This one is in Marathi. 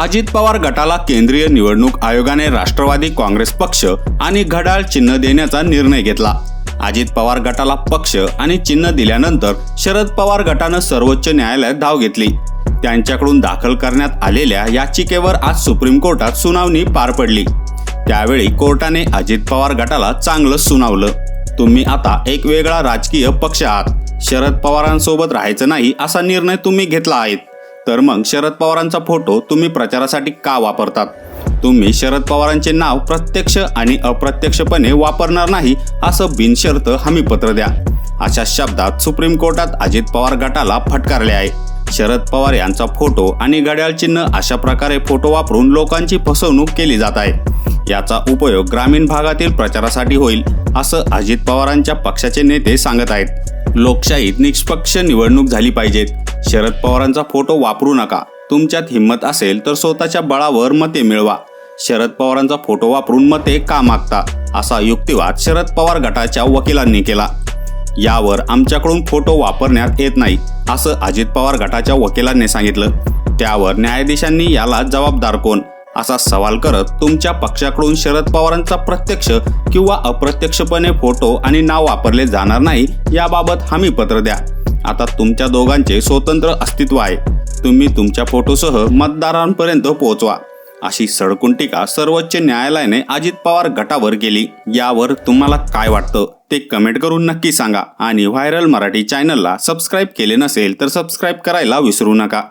अजित पवार गटाला केंद्रीय निवडणूक आयोगाने राष्ट्रवादी काँग्रेस पक्ष आणि घड्याळ चिन्ह देण्याचा निर्णय घेतला. अजित पवार गटाला पक्ष आणि चिन्ह दिल्यानंतर शरद पवार गटानं सर्वोच्च न्यायालयात धाव घेतली. त्यांच्याकडून दाखल करण्यात आलेल्या याचिकेवर आज सुप्रीम कोर्टात सुनावणी पार पडली. त्यावेळी कोर्टाने अजित पवार गटाला चांगलं सुनावलं. तुम्ही आता एक वेगळा राजकीय पक्ष आहात. शरद पवारांसोबत राहायचं नाही असा निर्णय तुम्ही घेतला आहे. तर मग शरद पवारांचा फोटो तुम्ही प्रचारासाठी का वापरतात? तुम्ही शरद पवारांचे नाव प्रत्यक्ष आणि अप्रत्यक्षपणे वापरणार नाही असं बिनशर्त हमीपत्र द्या. अशा शब्दात सुप्रीम कोर्टात अजित पवार गटाला फटकारले आहे. शरद पवार यांचा फोटो आणि घड्याळ चिन्ह अशा प्रकारे फोटो वापरून लोकांची फसवणूक केली जात आहे. याचा उपयोग ग्रामीण भागातील प्रचारासाठी होईल असं अजित पवारांच्या पक्षाचे नेते सांगत आहेत. लोकशाहीत निष्पक्ष निवडणूक झाली पाहिजेत. शरद पवारांचा फोटो वापरू नका. तुमच्यात हिंमत असेल तर स्वतःच्या बळावर मते मिळवा. शरद पवारांचा फोटो वापरून मते का मागता? असा युक्तिवाद शरद पवार गटाच्या वकिलांनी केला. यावर आमच्याकडून फोटो वापरण्यात येत नाही असं अजित पवार गटाच्या वकिलांनी सांगितलं. त्यावर न्यायाधीशांनी याला जबाबदार कोण? असा सवाल करत तुमच्या पक्षाकडून शरद पवारांचा प्रत्यक्ष किंवा अप्रत्यक्षपणे फोटो आणि नाव वापरले जाणार नाही याबाबत हमीपत्र द्या. आता तुमच्या दोघांचे स्वतंत्र अस्तित्व आहे. तुम्ही तुमच्या फोटोसह मतदारांपर्यंत पोहोचवा. अशी सडकून टीका सर्वोच्च न्यायालयाने अजित पवार गटावर केली. यावर तुम्हाला काय वाटतं? ते कमेंट करून नक्की सांगा. आणि व्हायरल मराठी चॅनलला सबस्क्राईब केले नसेल तर सबस्क्राईब करायला विसरू नका.